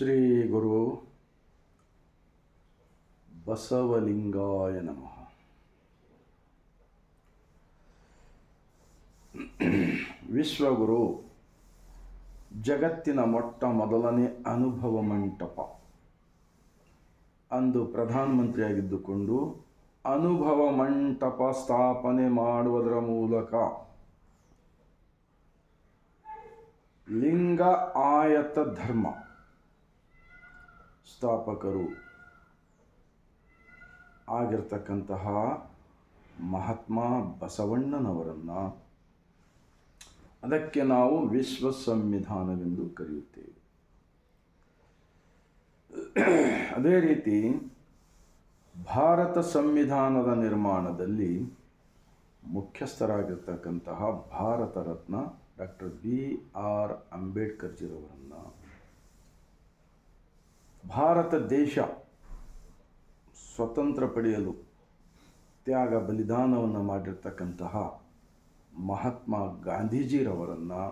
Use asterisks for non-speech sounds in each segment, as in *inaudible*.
ಶ್ರೀ ಗುರು ಬಸವಲಿಂಗಾಯ ನಮಃ. ವಿಶ್ವಗುರು ಜಗತ್ತಿನ ಮೊಟ್ಟ ಮೊದಲನೇ ಅನುಭವ ಮಂಟಪ. ಅಂದು ಪ್ರಧಾನಮಂತ್ರಿಯಾಗಿದ್ದುಕೊಂಡು ಅನುಭವ ಮಂಟಪ ಸ್ಥಾಪನೆ ಮಾಡುವುದರ ಮೂಲಕ ಲಿಂಗ ಆಯತ ಧರ್ಮ ಸ್ಥಾಪಕರು ಆಗಿರ್ತಕ್ಕಂತಹ ಮಹಾತ್ಮ ಬಸವಣ್ಣನವರನ್ನು ಅದಕ್ಕೆ ನಾವು ವಿಶ್ವ ಸಂವಿಧಾನವೆಂದು ಕರೆಯುತ್ತೇವೆ. ಅದೇ ರೀತಿ ಭಾರತ ಸಂವಿಧಾನದ ನಿರ್ಮಾಣದಲ್ಲಿ ಮುಖ್ಯಸ್ಥರಾಗಿರ್ತಕ್ಕಂತಹ Bharat Ratna doctor B R ಅಂಬೇಡ್ಕರ್ಜಿರವರನ್ನು Bharat ದೇಶ ಸ್ವತಂತ್ರ ಪಡೆಯಲು ತ್ಯಾಗ ಬಲಿದಾನವನ್ನು ಮಾಡಿರ್ತಕ್ಕಂತಹ ಮಹಾತ್ಮ ಗಾಂಧೀಜಿರವರನ್ನು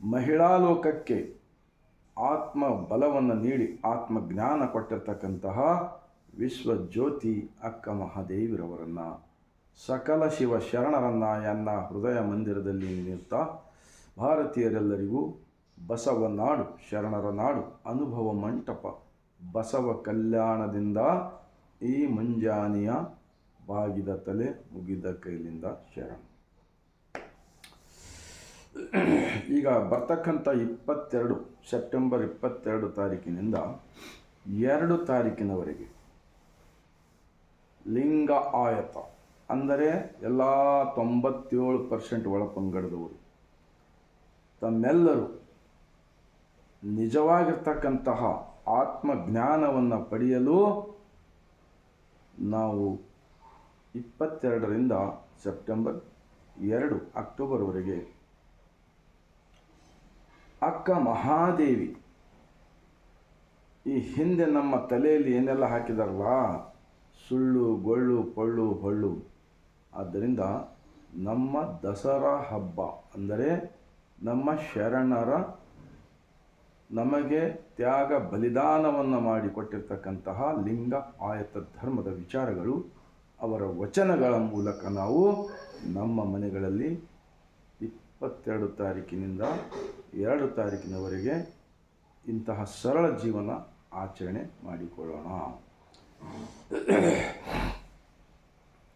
ಮಹಿಳಾ ಲೋಕಕ್ಕೆ ಆತ್ಮ ಬಲವನ್ನು ನೀಡಿ ಆತ್ಮಜ್ಞಾನ ಕೊಟ್ಟಿರ್ತಕ್ಕಂತಹ ವಿಶ್ವಜ್ಯೋತಿ ಅಕ್ಕ ಮಹಾದೇವಿರವರನ್ನು ಸಕಲ ಶಿವ ಶರಣರನ್ನು ಎನ್ನ ಹೃದಯ ಮಂದಿರದಲ್ಲಿ ನಿಂತ ಭಾರತೀಯರೆಲ್ಲರಿಗೂ ಬಸವ ನಾಡು, ಶರಣರ ನಾಡು, ಅನುಭವ ಮಂಟಪ. ಬಸವ ಕಲ್ಯಾಣದಿಂದ ಈ ಮುಂಜಾನೆಯ ಬಾಗಿದ ತಲೆ ಮುಗಿದ ಕೈಲಿಂದ ಶರಣ. ಈಗ ಬರ್ತಕ್ಕಂಥ ಇಪ್ಪತ್ತೆರಡು, ಸೆಪ್ಟೆಂಬರ್ ಇಪ್ಪತ್ತೆರಡು ತಾರೀಕಿನಿಂದ ಎರಡು ತಾರೀಕಿನವರೆಗೆ ಲಿಂಗ ಆಯತ ಅಂದರೆ ಎಲ್ಲ ತೊಂಬತ್ತೇಳು ಪರ್ಸೆಂಟ್ ಒಳಪಂಗಡದವರು. ತಮ್ಮೆಲ್ಲರೂ ನಿಜವಾಗಿರ್ತಕ್ಕಂತಹ ಆತ್ಮಜ್ಞಾನವನ್ನು ಪಡೆಯಲು ನಾವು ಇಪ್ಪತ್ತೆರಡರಿಂದ ಸೆಪ್ಟೆಂಬರ್ ಎರಡು ಅಕ್ಟೋಬರ್ವರೆಗೆ ಅಕ್ಕ ಮಹಾದೇವಿ ಈ ಹಿಂದೆ ನಮ್ಮ ತಲೆಯಲ್ಲಿ ಏನೆಲ್ಲ ಹಾಕಿದಾರಲ್ಲ? ಸುಳ್ಳು, ಗೊಳ್ಳು, ಪೊಳ್ಳು, ಹೊಳ್ಳು. ಆದ್ದರಿಂದ ನಮ್ಮ ದಸರಾ ಹಬ್ಬ ಅಂದರೆ ನಮ್ಮ ಶರಣರ ನಮಗೆ ತ್ಯಾಗ ಬಲಿದಾನವನ್ನು ಮಾಡಿಕೊಟ್ಟಿರ್ತಕ್ಕಂತಹ ಲಿಂಗ ಆಯತ ಧರ್ಮದ ವಿಚಾರಗಳು ಅವರ ವಚನಗಳ ಮೂಲಕ ನಾವು ನಮ್ಮ ಮನೆಗಳಲ್ಲಿ ಇಪ್ಪತ್ತೆರಡು ತಾರೀಕಿನಿಂದ ಎರಡು ತಾರೀಕಿನವರೆಗೆ ಇಂತಹ ಸರಳ ಜೀವನ ಆಚರಣೆ ಮಾಡಿಕೊಳ್ಳೋಣ.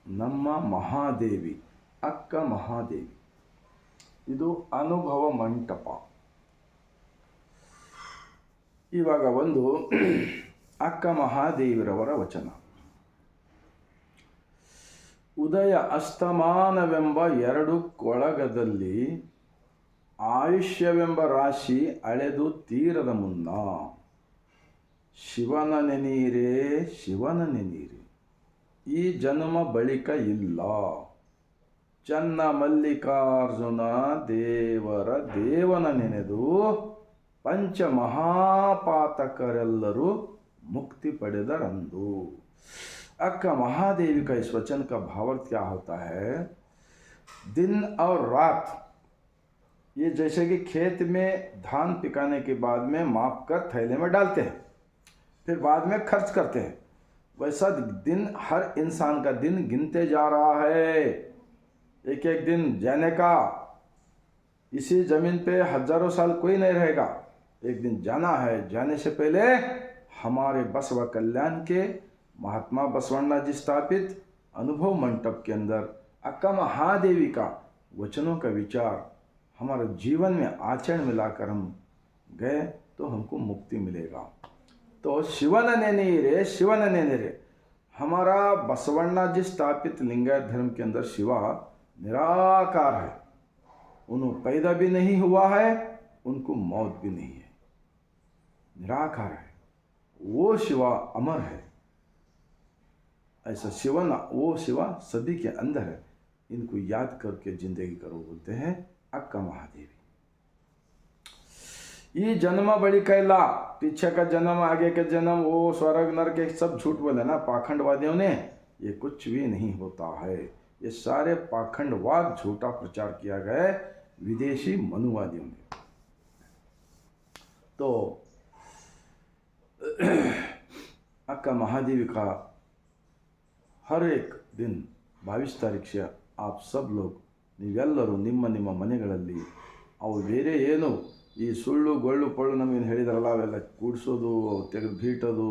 ನಮ್ಮ ಮಹಾದೇವಿ, ಅಕ್ಕ ಮಹಾದೇವಿ. ಇದು ಅನುಭವ ಮಂಟಪ. ಇವಾಗ ಒಂದು *clears throat* ಅಕ್ಕ ಮಹಾದೇವಿರವರ ವಚನ. ಉದಯ ಅಸ್ತಮಾನವೆಂಬ ಎರಡು ಕೊಳಗದಲ್ಲಿ ಆಯುಷ್ಯವೆಂಬ ರಾಶಿ ಅಳೆದು ತೀರದ ಮುನ್ನ. ಶಿವನ ನೆನೀರೇ, ಶಿವನ ನೆನೀರಿ. ಈ ಜನ್ಮ ಬಳಿಕ ಇಲ್ಲ. ಚನ್ನ ಮಲ್ಲಿಕಾರ್ಜುನ ದೇವರ ದೇವನ ನೆನೆದು ಪಂಚ ಮಹಾಪಾತಕರೆಲ್ಲರೂ मुक्ति पड़ेदर अंधो अक्का महादेवी का इस वचन का भावार्थ क्या होता है दिन और रात ये जैसे कि खेत में धान पिकाने के बाद में माप कर थैले में डालते हैं फिर बाद में खर्च करते हैं वैसा दिन हर इंसान का दिन गिनते जा रहा है एक एक दिन जाने का इसी ज़मीन पे हज़ारों साल कोई नहीं रहेगा एक दिन जाना है। जाने से पहले हमारे बसव कल्याण के महात्मा बसवण्णा जी स्थापित अनुभव मंडप के अंदर अक्का महादेवी का वचनों का विचार, हमारे जीवन में आचरण मिलाकर हम गए तो हमको मुक्ति मिलेगा। तो शिवन ने रे शिवन ने रे। हमारा बसवण्णा जी स्थापित लिंगायत धर्म के अंदर शिवा निराकार है। उन्हों पैदा भी नहीं हुआ है, उनको मौत भी नहीं है। निराकार है। वो शिवा अमर है। ऐसा शिवन वो शिवा सभी के अंदर है। इनको याद करके ज़िंदगी करो बोलते हैं अक्का महादेवी। ये जन्म बड़ी कैला, पीछे का जन्म, आगे का जन्म, वो स्वर्ग नर के सब झूठ बोले ना पाखंडवादियों ने। ये कुछ भी नहीं होता है। ये सारे पाखंडवाद झूठा प्रचार किया गया विदेशी मनुवादियों ने। तो अक्का महादेवी का हर एक दिन ಬಾವಿಸ್ ತಾರೀಖ से आप सब लोग ನೀವೆಲ್ಲರೂ ನಿಮ್ಮ ನಿಮ್ಮ ಮನೆಗಳಲ್ಲಿ ಅವು ಬೇರೆ ಏನು ಈ ಸುಳ್ಳು ಗೊಳ್ಳು ಪೊಳ್ಳು ನಮಗೇನು ಹೇಳಿದಾರಲ್ಲ ಅವೆಲ್ಲ ಕೂಡಿಸೋದು ಅವು ತೆಗೆದು ಬೀಟೋದು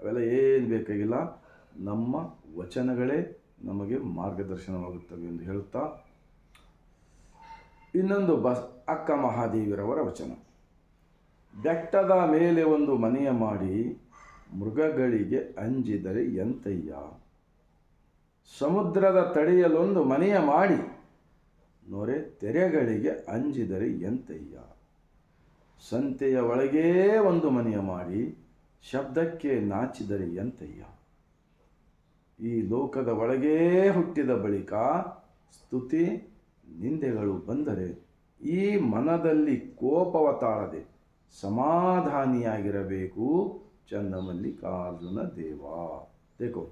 ಅವೆಲ್ಲ ಏನು ಬೇಕಾಗಿಲ್ಲ ನಮ್ಮ ವಚನಗಳೇ ನಮಗೆ ಮಾರ್ಗದರ್ಶನವಾಗುತ್ತವೆ ಎಂದು ಹೇಳುತ್ತಾ ಇನ್ನೊಂದು ಬಸ್ ಅಕ್ಕ ಮಹಾದೇವಿರವರ ವಚನ ಬೆಟ್ಟದ ಮೇಲೆ ಒಂದು ಮನೆಯ ಮಾಡಿ ಮೃಗಗಳಿಗೆ ಅಂಜಿದರೆ ಎಂತಯ್ಯ? ಸಮುದ್ರದ ತಡೆಯಲೊಂದು ಮನೆಯ ಮಾಡಿ ನೊರೆ ತೆರೆಗಳಿಗೆ ಅಂಜಿದರೆ ಎಂತಯ್ಯ? ಸಂತೆಯ ಒಳಗೇ ಒಂದು ಮನೆಯ ಮಾಡಿ ಶಬ್ದಕ್ಕೆ ನಾಚಿದರೆ ಎಂತಯ್ಯ? ಈ ಲೋಕದ ಒಳಗೇ ಹುಟ್ಟಿದ ಬಳಿಕ ಸ್ತುತಿ ನಿಂದೆಗಳು ಬಂದರೆ ಈ ಮನದಲ್ಲಿ ಕೋಪವ ತಾಳದೆ ಸಮಾಧಾನಿಯಾಗಿರಬೇಕು चंद्रमल्लिकार्जुन देवा देखो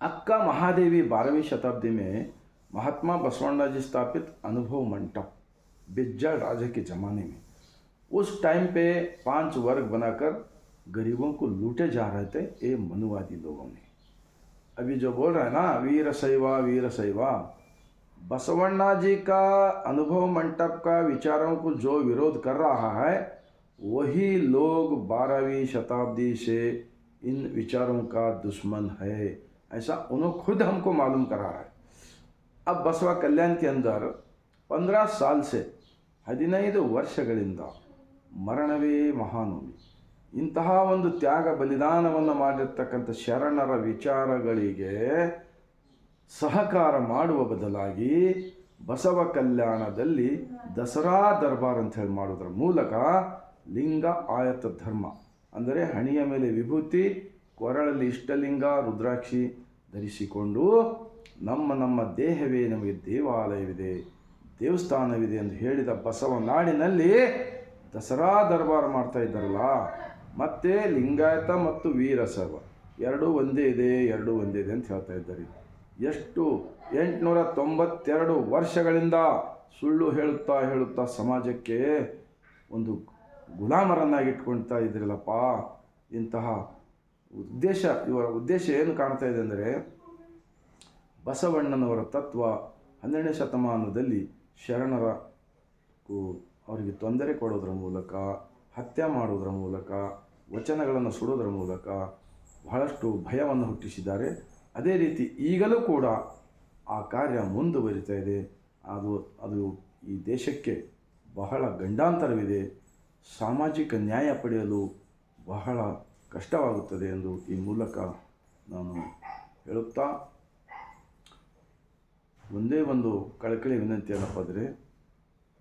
अक्का महादेवी बारहवीं शताब्दी में महात्मा बसवण्णा जी स्थापित अनुभव मंडप बिज्जल राजा के ज़माने में उस टाइम पे पांच वर्ग बनाकर गरीबों को लूटे जा रहे थे ये मनुवादी लोगों ने अभी जो बोल रहा है ना वीर शैवा वीर शैवा बसवण्णा जी का अनुभव मंडप का विचारों को जो विरोध कर रहा है वही लोग बारहवीं शताब्दी से इन विचारों का दुश्मन है ऐसा उन्होंने खुद हमको मालूम करा है अब बसवा कल्याण के अंदर पंद्रह साल से ಹದಿನೈದು ವರ್ಷಗಳಿಂದ ಮರಣವೇ ಮಹಾನೋವಿ ಇಂತಹ ಒಂದು ತ್ಯಾಗ ಬಲಿದಾನವನ್ನು ಮಾಡಿರ್ತಕ್ಕಂಥ ಶರಣರ ವಿಚಾರಗಳಿಗೆ ಸಹಕಾರ ಮಾಡುವ ಬದಲಾಗಿ ಬಸವ ಕಲ್ಯಾಣದಲ್ಲಿ ದಸರಾ ದರ್ಬಾರ್ ಅಂತ ಹೇಳಿ ಮಾಡೋದ್ರ ಮೂಲಕ ಲಿಂಗ ಆಯತ ಧರ್ಮ, ಅಂದರೆ ಹಣಿಯ ಮೇಲೆ ವಿಭೂತಿ, ಕೊರಳಲ್ಲಿ ಇಷ್ಟಲಿಂಗ, ರುದ್ರಾಕ್ಷಿ ಧರಿಸಿಕೊಂಡು ನಮ್ಮ ನಮ್ಮ ದೇಹವೇ ನಮಗೆ ದೇವಾಲಯವಿದೆ, ದೇವಸ್ಥಾನವಿದೆ ಎಂದು ಹೇಳಿದ ಬಸವ ನಾಡಿನಲ್ಲಿ ದಸರಾ ದರ್ಬಾರ್ ಮಾಡ್ತಾ ಇದ್ದಾರಲ್ಲ, ಮತ್ತೆ ಲಿಂಗಾಯತ ಮತ್ತು ವೀರಸವ ಎರಡೂ ಒಂದೇ ಇದೆ, ಎರಡೂ ಒಂದೇ ಇದೆ ಅಂತ ಹೇಳ್ತಾ ಇದ್ದಾರೆ. ಎಷ್ಟು ಎಂಟುನೂರ ತೊಂಬತ್ತೆರಡು ವರ್ಷಗಳಿಂದ ಸುಳ್ಳು ಹೇಳುತ್ತಾ ಹೇಳುತ್ತಾ ಸಮಾಜಕ್ಕೆ ಒಂದು ಗುಲಾಮರನ್ನಾಗಿ ಇಟ್ಕೊಳ್ತಾ ಇದ್ರಲ್ಲಪ್ಪ. ಇಂತಹ ಉದ್ದೇಶ ಇವರ ಉದ್ದೇಶ ಏನು ಕಾಣ್ತಾ ಇದೆ ಅಂದರೆ, ಬಸವಣ್ಣನವರ ತತ್ವ ಹನ್ನೆರಡನೇ ಶತಮಾನದಲ್ಲಿ ಶರಣರ ಅವರಿಗೆ ತೊಂದರೆ ಕೊಡೋದ್ರ ಮೂಲಕ, ಹತ್ಯೆ ಮಾಡೋದ್ರ ಮೂಲಕ, ವಚನಗಳನ್ನು ಸುಡೋದ್ರ ಮೂಲಕ ಬಹಳಷ್ಟು ಭಯವನ್ನು ಹುಟ್ಟಿಸಿದ್ದಾರೆ. ಅದೇ ರೀತಿ ಈಗಲೂ ಕೂಡ ಆ ಕಾರ್ಯ ಮುಂದುವರಿತಾ ಇದೆ ಅದು ಅದು ಈ ದೇಶಕ್ಕೆ ಬಹಳ ಗಂಡಾಂತರವಿದೆ. ಸಾಮಾಜಿಕ ನ್ಯಾಯ ಪಡೆಯಲು ಬಹಳ ಕಷ್ಟವಾಗುತ್ತದೆ ಎಂದು ಈ ಮೂಲಕ ನಾನು ಹೇಳುತ್ತಾ ಒಂದೇ ಒಂದು ಕಳಕಳಿ ವಿನಂತಿ ಏನಪ್ಪ ಅಂದರೆ,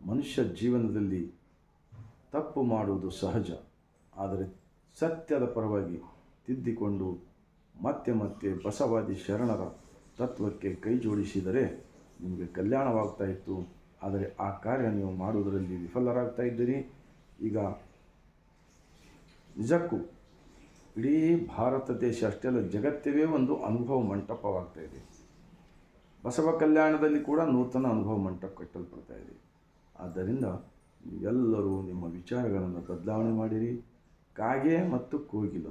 ಮನುಷ್ಯ ಜೀವನದಲ್ಲಿ ತಪ್ಪು ಮಾಡುವುದು ಸಹಜ. ಆದರೆ ಸತ್ಯದ ಪರವಾಗಿ ತಿದ್ದಿಕೊಂಡು ಮತ್ತೆ ಮತ್ತೆ ಬಸವಾದಿ ಶರಣರ ತತ್ವಕ್ಕೆ ಕೈ ಜೋಡಿಸಿದರೆ ನಿಮಗೆ ಕಲ್ಯಾಣವಾಗ್ತಾ ಇತ್ತು. ಆದರೆ ಆ ಕಾರ್ಯ ನೀವು ಮಾಡುವುದರಲ್ಲಿ ವಿಫಲರಾಗ್ತಾ ಇದ್ದೀರಿ. ಈಗ ನಿಜಕ್ಕೂ ಇಡೀ ಭಾರತ ದೇಶ ಅಷ್ಟೆಲ್ಲ ಅಲ್ಲ ಜಗತ್ತಿಗೆ ಒಂದು ಅನುಭವ ಮಂಟಪವಾಗ್ತಾ ಇದೆ. ಬಸವ ಕಲ್ಯಾಣದಲ್ಲಿ ಕೂಡ ನೂತನ ಅನುಭವ ಮಂಟಪ ಕಟ್ಟಲ್ಪಡ್ತಾ ಇದೆ. ಆದ್ದರಿಂದ ನೀವೆಲ್ಲರೂ ನಿಮ್ಮ ವಿಚಾರಗಳನ್ನು ಬದಲಾವಣೆ ಮಾಡಿರಿ. ಕಾಗೆ ಮತ್ತು ಕೋಗಿಲ.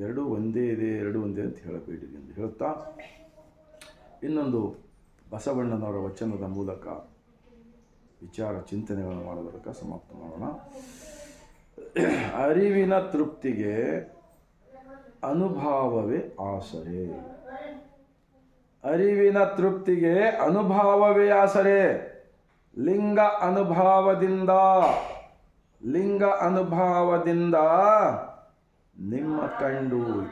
ಎರಡೂ ಒಂದೇ ಇದೆ, ಎರಡು ಒಂದೇ ಅಂತ ಹೇಳಬೇಡಿ ಎಂದು ಹೇಳುತ್ತಾ ಇನ್ನೊಂದು ಬಸವಣ್ಣನವರ ವಚನದ ಮೂಲಕ ವಿಚಾರ ಚಿಂತನೆಗಳನ್ನು ಮಾಡೋದಕ್ಕೆ ಸಮಾಪ್ತ ಮಾಡೋಣ. ಅರಿವಿನ ತೃಪ್ತಿಗೆ ಅನುಭಾವವೇ ಆಸರೆ. ಅರಿವಿನ ತೃಪ್ತಿಗೆ ಅನುಭಾವವೇ ಆಸರೆ. ಲಿಂಗ ಅನುಭಾವದಿಂದ ಲಿಂಗ ಅನುಭಾವದಿಂದ ನಿಮ್ಮ ಕಂಡು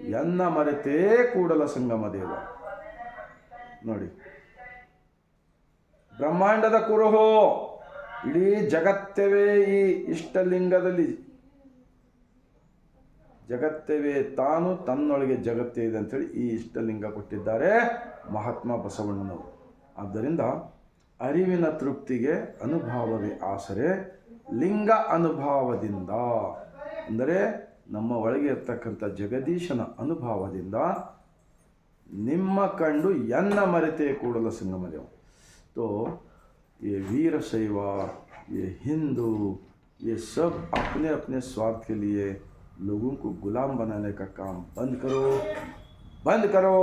ಎನ್ನ ಮರೆತೇ ಕೂಡಲ ಸಂಗಮ ದೇವ. ನೋಡಿ. ಬ್ರಹ್ಮಾಂಡದ ಕುರುಹೋ, ಇಡೀ ಜಗತ್ತವೇ ಈ ಇಷ್ಟಲಿಂಗದಲ್ಲಿ. ಜಗತ್ತವೇ ತಾನು ತನ್ನೊಳಗೆ ಜಗತ್ತೇ ಇದೆ ಅಂಥೇಳಿ ಈ ಇಷ್ಟಲಿಂಗ ಕೊಟ್ಟಿದ್ದಾರೆ ಮಹಾತ್ಮ ಬಸವಣ್ಣನವರು. ಆದ್ದರಿಂದ ಅರಿವಿನ ತೃಪ್ತಿಗೆ ಅನುಭಾವವೇ ಆಸರೆ, ಲಿಂಗ ಅನುಭಾವದಿಂದ. ಅಂದರೆ ನಮ್ಮ ಒಳಗೆ ಇರ್ತಕ್ಕಂಥ ಜಗದೀಶನ ಅನುಭಾವದಿಂದ ನಿಮ್ಮ ಕಂಡು ಎನ್ನ ಮರೆತೆ ಕೂಡಲ ಸಂಗಮದೇವ तो ये वीर शैवा ये हिंदू ये सब अपने अपने स्वार्थ के लिए लोगों को गुलाम बनाने का काम बंद करो बंद करो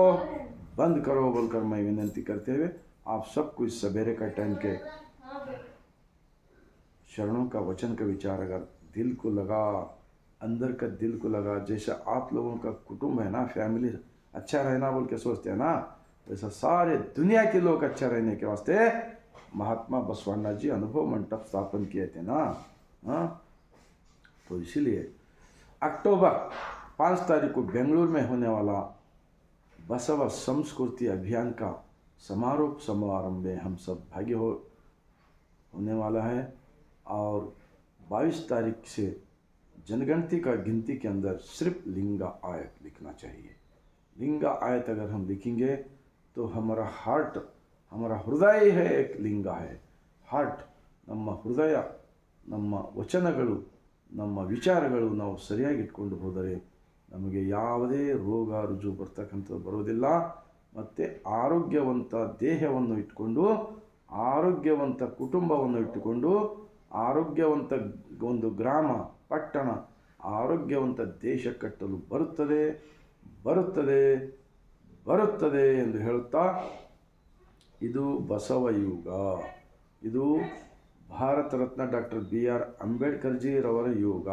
बंद करो बोलकर मैं विनंती करते हुए आप सबको इस सवेरे का टाइम के शरणों का वचन का विचार अगर दिल को लगा अंदर का दिल को लगा, जैसा आप लोगों का कुटुंब है ना फैमिली अच्छा रहना बोल के सोचते हैं ना वैसा सारे दुनिया के लोग अच्छा रहने के वास्ते महात्मा बसवण्णा जी अनुभव मंडप स्थापन किए थे ना हाँ? तो इसीलिए अक्टूबर पाँच तारीख को बेंगलुरु में होने वाला बसव संस्कृति अभियान का समारोह समारंभ में हम सब भाग्य हो, होने वाला है। और 22 तारीख से जनगणति का गिनती के अंदर सिर्फ लिंगा आयत लिखना चाहिए। लिंगा आयत अगर हम लिखेंगे, तो हमारा हार्ट ಹಮರ ಹೃದಯ एक ಲಿಂಗ है। ಹಾರ್ಟ್ ನಮ್ಮ ಹೃದಯ ನಮ್ಮ ವಚನಗಳು ನಮ್ಮ ವಿಚಾರಗಳು ನಾವು ಸರಿಯಾಗಿಟ್ಕೊಂಡು ಹೋದರೆ ನಮಗೆ ಯಾವುದೇ ರೋಗ, ರುಜು ಬರ್ತಕ್ಕಂಥದ್ದು ಬರೋದಿಲ್ಲ ಮತ್ತು ಆರೋಗ್ಯವಂತ ದೇಹವನ್ನು ಇಟ್ಕೊಂಡು, ಆರೋಗ್ಯವಂತ ಕುಟುಂಬವನ್ನು ಇಟ್ಟುಕೊಂಡು, ಆರೋಗ್ಯವಂತ ಒಂದು ಗ್ರಾಮ ಪಟ್ಟಣ ಆರೋಗ್ಯವಂತ ದೇಶ ಕಟ್ಟಲು ಬರುತ್ತದೆ ಬರುತ್ತದೆ ಬರುತ್ತದೆ ಎಂದು ಹೇಳುತ್ತಾ, ಇದು ಬಸವಯುಗ ಇದು Bharat Ratna doctor B R ಅಂಬೇಡ್ಕರ್ಜಿರವರ ಯುಗ.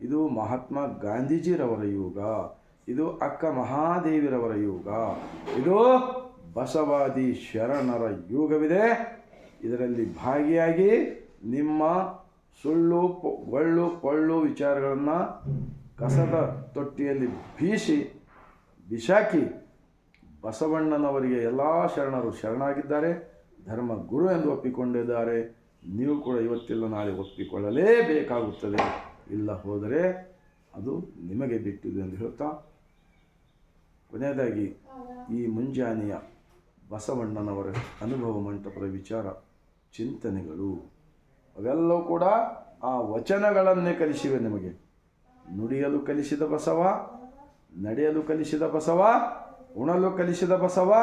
ಇದು ಮಹಾತ್ಮ ಗಾಂಧೀಜಿರವರ ಯುಗ. ಇದು ಅಕ್ಕ ಮಹಾದೇವಿರವರ ಯುಗ. ಇದು ಬಸವಾದಿ ಶರಣರ ಯುಗವಿದೆ. ಇದರಲ್ಲಿ ಭಾಗಿಯಾಗಿ ನಿಮ್ಮ ಸುಳ್ಳು ಒಳ್ಳು ಪೊಳ್ಳು ವಿಚಾರಗಳನ್ನು ಕಸದ ತೊಟ್ಟಿಯಲ್ಲಿ ಬೀಸಿ, ಬಿಸಾಕಿ ಬಸವಣ್ಣನವರಿಗೆ ಎಲ್ಲ ಶರಣರು ಶರಣಾಗಿದ್ದಾರೆ. ಧರ್ಮ ಗುರು ಎಂದು ಒಪ್ಪಿಕೊಂಡಿದ್ದಾರೆ. ನೀವು ಕೂಡ ಇವತ್ತಿಲ್ಲ, ನಾಳೆ ಒಪ್ಪಿಕೊಳ್ಳಲೇಬೇಕಾಗುತ್ತದೆ. ಇಲ್ಲ ಹೋದರೆ ಅದು ನಿಮಗೆ ಬಿಟ್ಟಿದೆ ಎಂದು ಹೇಳ್ತಾ, ಕೊನೆಯದಾಗಿ ಈ ಮುಂಜಾನೆಯ ಬಸವಣ್ಣನವರ ಅನುಭವ ಮಂಟಪದ ವಿಚಾರ, ಚಿಂತನೆಗಳು. ಅವೆಲ್ಲವೂ ಕೂಡ ಆ ವಚನಗಳನ್ನೇ ಕಲಿಸಿವೆ ನಿಮಗೆ. ನುಡಿಯಲು ಕಲಿಸಿದ ಬಸವ, ನಡೆಯಲು ಕಲಿಸಿದ ಬಸವ, ಉಣಲು ಕಲಿಸಿದ ಬಸವ,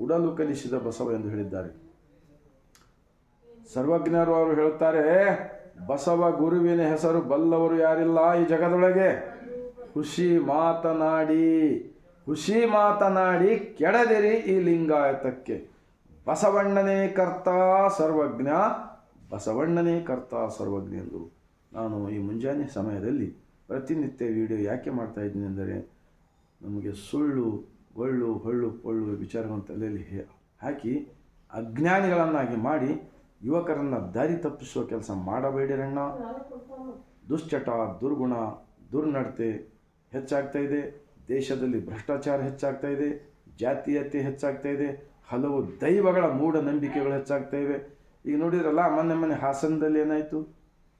ಉಡಲು ಕಲಿಸಿದ ಬಸವ ಎಂದು ಹೇಳಿದ್ದಾರೆ. ಸರ್ವಜ್ಞರು ಅವರು ಹೇಳುತ್ತಾರೆ, ಬಸವ ಗುರುವಿನ ಹೆಸರು ಬಲ್ಲವರು ಯಾರಿಲ್ಲ ಈ ಜಗದೊಳಗೆ? ಖುಷಿ ಮಾತನಾಡಿ ಖುಷಿ ಮಾತನಾಡಿ ಕೆಡದಿರಿ ಈ ಲಿಂಗಾಯತಕ್ಕೆ. ಬಸವಣ್ಣನೇ ಕರ್ತ ಸರ್ವಜ್ಞ ಬಸವಣ್ಣನೇ ಕರ್ತ ಸರ್ವಜ್ಞ ಎಂದು ನಾನು ಈ ಮುಂಜಾನೆ ಸಮಯದಲ್ಲಿ ಪ್ರತಿನಿತ್ಯ ವಿಡಿಯೋ ಯಾಕೆ ಮಾಡ್ತಾ ಇದ್ದೀನಿ ಎಂದರೆ ನಮಗೆ ಸುಳ್ಳು ಒಳ್ಳು ಹೊಳ್ಳು, ಪೊಳ್ಳು ವಿಚಾರಗಳನ್ನು ತಲೆಯಲ್ಲಿ ಹಾಕಿ ಅಜ್ಞಾನಿಗಳನ್ನಾಗಿ ಮಾಡಿ ಯುವಕರನ್ನು ದಾರಿ ತಪ್ಪಿಸುವ ಕೆಲಸ ಮಾಡಬೇಡಿರಣ್ಣ. ದುಶ್ಚಟ, ದುರ್ಗುಣ, ದುರ್ನಡತೆ ಹೆಚ್ಚಾಗ್ತಾ ಇದೆ. ದೇಶದಲ್ಲಿ ಭ್ರಷ್ಟಾಚಾರ ಹೆಚ್ಚಾಗ್ತಾ ಇದೆ. ಜಾತೀಯತೆ ಹೆಚ್ಚಾಗ್ತಾ ಇದೆ. ಹಲವು ದೈವಗಳ ಮೂಢನಂಬಿಕೆಗಳು ಹೆಚ್ಚಾಗ್ತಾ ಇವೆ. ಈಗ ನೋಡಿದ್ರಲ್ಲ ಮೊನ್ನೆ ಮೊನ್ನೆ ಹಾಸನದಲ್ಲಿ ಏನಾಯಿತು?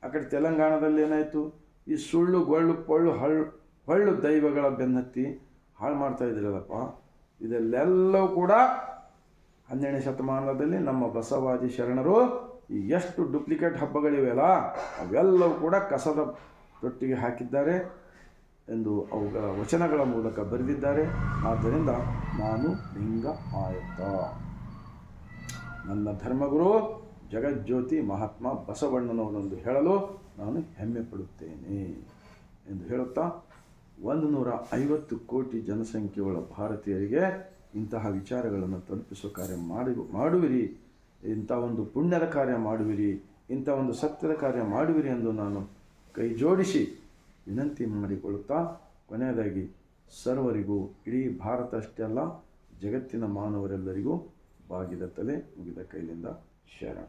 ಆ ಕಡೆ ತೆಲಂಗಾಣದಲ್ಲಿ ಏನಾಯಿತು? ಈ ಸುಳ್ಳು, ಗೊಳ್ಳು, ಪೊಳ್ಳು, ಹಳ್ಳು, ಹೊಳ್ಳು ದೈವಗಳ ಬೆನ್ನತ್ತಿ ಹಾಳು ಮಾಡ್ತಾ ಇದ್ರಲ್ಲಪ್ಪ. ಇದೆಲ್ಲೆಲ್ಲವೂ ಕೂಡ ಹನ್ನೆರಡನೇ ಶತಮಾನದಲ್ಲಿ ನಮ್ಮ ಬಸವಾದಿ ಶರಣರು ಈ ಎಷ್ಟು ಡುಪ್ಲಿಕೇಟ್ ಹಬ್ಬಗಳಿವೆಯಲ್ಲ, ಅವೆಲ್ಲವೂ ಕೂಡ ಕಸದ ತೊಟ್ಟಿಗೆ ಹಾಕಿದ್ದಾರೆ ಎಂದು ಅವುಗಳ ವಚನಗಳ ಮೂಲಕ ಬರೆದಿದ್ದಾರೆ. ಆದ್ದರಿಂದ ನಾನು ಲಿಂಗ ಆಯತ ನನ್ನ ಧರ್ಮಗುರು ಜಗಜ್ಯೋತಿ ಮಹಾತ್ಮ ಬಸವಣ್ಣನವನೊಂದು ಹೇಳಲು ನಾನು ಹೆಮ್ಮೆ ಪಡುತ್ತೇನೆ ಎಂದು ಹೇಳುತ್ತಾ ಒಂದು ನೂರ ಐವತ್ತು ಕೋಟಿ ಜನಸಂಖ್ಯೆಯುಳ್ಳ ಭಾರತೀಯರಿಗೆ ಇಂತಹ ವಿಚಾರಗಳನ್ನು ತಲುಪಿಸುವ ಕಾರ್ಯ ಮಾಡಿ, ಮಾಡುವಿರಿ. ಇಂಥ ಒಂದು ಪುಣ್ಯದ ಕಾರ್ಯ ಮಾಡುವಿರಿ. ಇಂಥ ಒಂದು ಸತ್ಯದ ಕಾರ್ಯ ಮಾಡುವಿರಿ ಎಂದು ನಾನು ಕೈ ಜೋಡಿಸಿ ವಿನಂತಿ ಮಾಡಿಕೊಳ್ಳುತ್ತಾ ಕೊನೆಯದಾಗಿ ಸರ್ವರಿಗೂ, ಇಡೀ ಭಾರತ ಅಷ್ಟೇ ಅಲ್ಲ, ಜಗತ್ತಿನ ಮಾನವರೆಲ್ಲರಿಗೂ ಬಾಗಿದ ತಲೆ ಮುಗಿದ ಕೈಲಿಂದ ಶರಣ